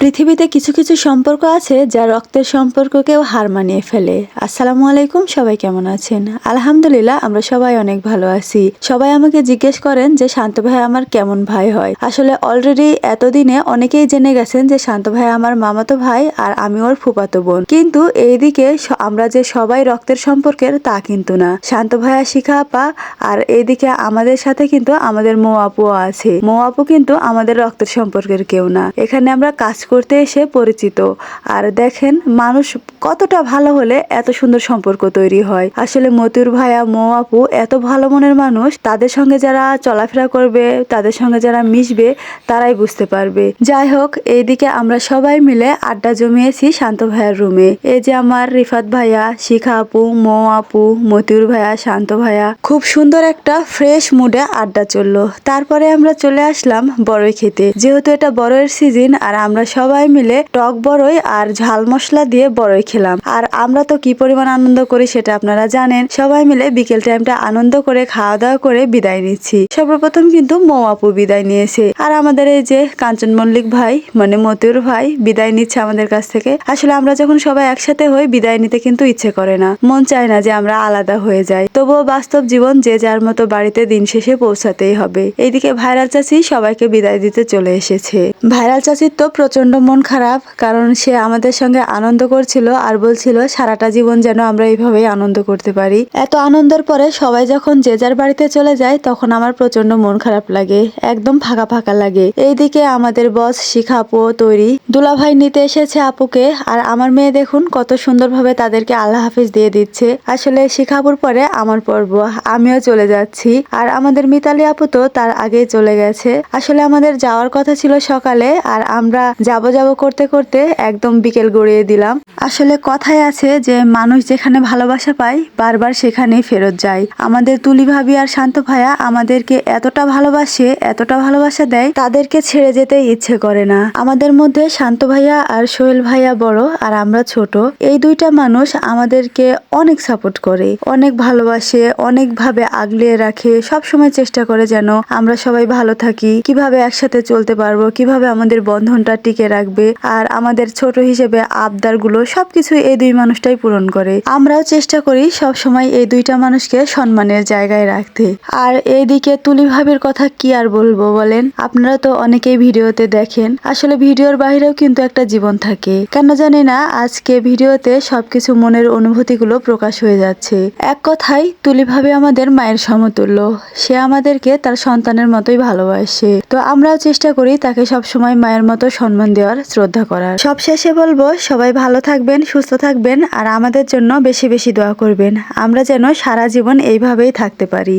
পৃথিবীতে কিছু কিছু সম্পর্ক আছে যা রক্তের সম্পর্ককেও হার মানিয়ে ফেলে। আসসালামু আলাইকুম, সবাই কেমন আছেন? আলহামদুলিল্লাহ, আমরা সবাই অনেক ভালো আছি। সবাই আমাকে জিজ্ঞেস করেন যে, শান্ত ভাই, আমার কেমন ভাই হয়? আসলে অলরেডি এতদিনে অনেকেই জেনে গেছেন যে, শান্ত ভাই, আমার মামাতো ভাই আর আমি ওর ফুপাতো বোন। কিন্তু এইদিকে আমরা যে সবাই রক্তের সম্পর্কের তা কিন্তু না। শান্ত ভাইয়া শিখা আপা, আর এইদিকে আমাদের সাথে কিন্তু আমাদের মৌ আপুও আছে। মৌ আপু কিন্তু আমাদের রক্তের সম্পর্কের কেউ না। এখানে আমরা কাজ করতে এসে পরিচিত। আর দেখেন, মানুষ কতটা ভালো হলে এত সুন্দর সম্পর্ক তৈরি হয়। আসলে মতিউর ভাইয়া, মো আপু এত ভালো মনের মানুষ, তাদের সঙ্গে যারা চলাফেরা করবে, তাদের সঙ্গে যারা মিশবে, তারাই বুঝতে পারবে। যাই হোক, এইদিকে আমরা সবাই মিলে আড্ডা জমিয়েছি শান্ত ভাইয়ার রুমে। এই যে আমার রিফাত ভাইয়া, শিখা আপু, মৌ আপু, মতিউর ভাইয়া, শান্ত ভাইয়া, খুব সুন্দর একটা ফ্রেশ মুডে আড্ডা চলল। তারপরে আমরা চলে আসলাম বড়ই খেতে। যেহেতু এটা বড়ইয়ের সিজন, আর আমরা সবাই মিলে টক বড়ই আর ঝাল মশলা দিয়ে বড়ই খেলাম। আর আমরা তো কি পরিমাণ আনন্দ করি সেটা আপনারা জানেন। সবাই মিলে বিকেল টাইমটা আনন্দ করে খাওয়া দাওয়া করে বিদায় নিচ্ছি। সর্বপ্রথম কিন্তু মৌ আপু বিদায় নিয়েছে। আর আমাদের এই যে কাঞ্চন মল্লিক ভাই মানে মতিউর ভাই বিদায় নিচ্ছে আমাদের কাছ থেকে। আসলে আমরা যখন সবাই একসাথে হই, বিদায় নিতে কিন্তু ইচ্ছে করে না। মন চায় না যে আমরা আলাদা হয়ে যাই। তবুও বাস্তব জীবন যে যার মতো বাড়িতে দিন শেষে পৌঁছাতেই হবে। এইদিকে ভাইরাল চাচি সবাইকে বিদায় দিতে চলে এসেছে। ভাইরাল চাচির তো প্রচণ্ড মন খারাপ, কারণ সে আমাদের সঙ্গে আনন্দ করছিল আর বলছিল, সারাটা জীবন যেন আমরা এইভাবেই আনন্দ করতে পারি। এত আনন্দের পরে সবাই যখন যে যার বাড়িতে চলে যায়, তখন আমার প্রচণ্ড মন খারাপ লাগে, একদম ফাঁকা ফাঁকা লাগে। এইদিকে আমাদের বস, শিখা আপুও তৈরি। দুলাভাই নিতে এসেছে আপুকে, আর আমার মেয়ে দেখুন কত সুন্দরভাবে তাদেরকে আল্লাহ হাফিজ দিয়ে দিচ্ছে। আসলে শিখাপুর পরে আমার পর্ব, আমিও চলে যাচ্ছি। আর আমাদের মিতালি আপু তো তার আগেই চলে গেছে। আসলে আমাদের যাওয়ার কথা ছিল সকালে, আর আমরা যাব যাব করতে করতে একদম বিকেল গড়িয়ে দিলাম। আসলে কথায় আছে যে, মানুষ যেখানে ভালোবাসা পায়, বারবার সেখানেই ফেরত যায়। আমাদের তুলি ভাবি আর শান্ত ভাইয়া আমাদেরকে এতটা ভালোবাসে, এতটা ভালোবাসা দেয়, তাদেরকে ছেড়ে যেতে ইচ্ছে করে না। আমাদের মধ্যে শান্ত ভাইয়া আর সোহেল ভাইয়া বড় আর আমরা ছোট। এই দুইটা মানুষ আমাদেরকে অনেক সাপোর্ট করে, অনেক ভালোবাসে অনেক ভাবে আগলিয়ে রাখে সব সময় চেষ্টা করে যেন আমরা সবাই ভালো থাকি। কীভাবে একসাথে চলতে পারব, কীভাবে আমাদের বন্ধনটা টিকে রাখবে আর আমাদের ছোট হিসেবে আবদারগুলো সবকিছু এই দুই মানুষটাই পূরণ করে। আমরাও চেষ্টা করি সব সময় এই দুইটা মানুষকে সম্মানের জায়গায় রাখতে। আর এইদিকে তুলি ভাবির কথা কি আর বলব বলেন? আপনারা তো অনেকেই ভিডিওতে দেখেন। আসলে ভিডিওর বাইরেও কিন্তু একটা জীবন থাকে। কেন জানি না, আজকে ভিডিওতে সবকিছু মনের অনুভূতিগুলো প্রকাশ হয়ে যাচ্ছে। এক কথায়, তুলি ভাবে আমাদের মায়ের সমতুল্য। সে আমাদেরকে তার সন্তানের মতোই ভালোবাসে। তো আমরাও চেষ্টা করি তাকে সবসময় মায়ের মতো সম্মান দেওয়ার শ্রদ্ধা করার। সব শেষে বলব, সবাই ভালো থাকবেন, সুস্থ থাকবেন, আর আমাদের জন্য বেশি বেশি দোয়া করবেন। আমরা যেন সারা জীবন এইভাবেই থাকতে পারি।